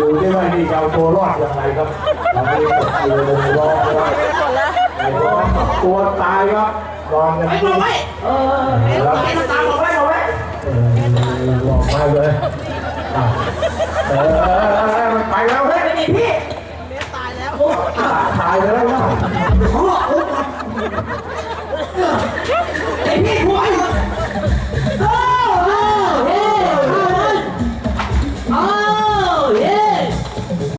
ดูที่ว่านี่จะเอาตัวรอดยังไงครับตันนี้ตกอยู่ในร้องครับตัวตายครับลองกันดูเออไอ้ตาบอกไว้บอกไว้บอกมาเลยเออไปแล้วเฮ้ยไม่ดีพี่ตายไปแล้ว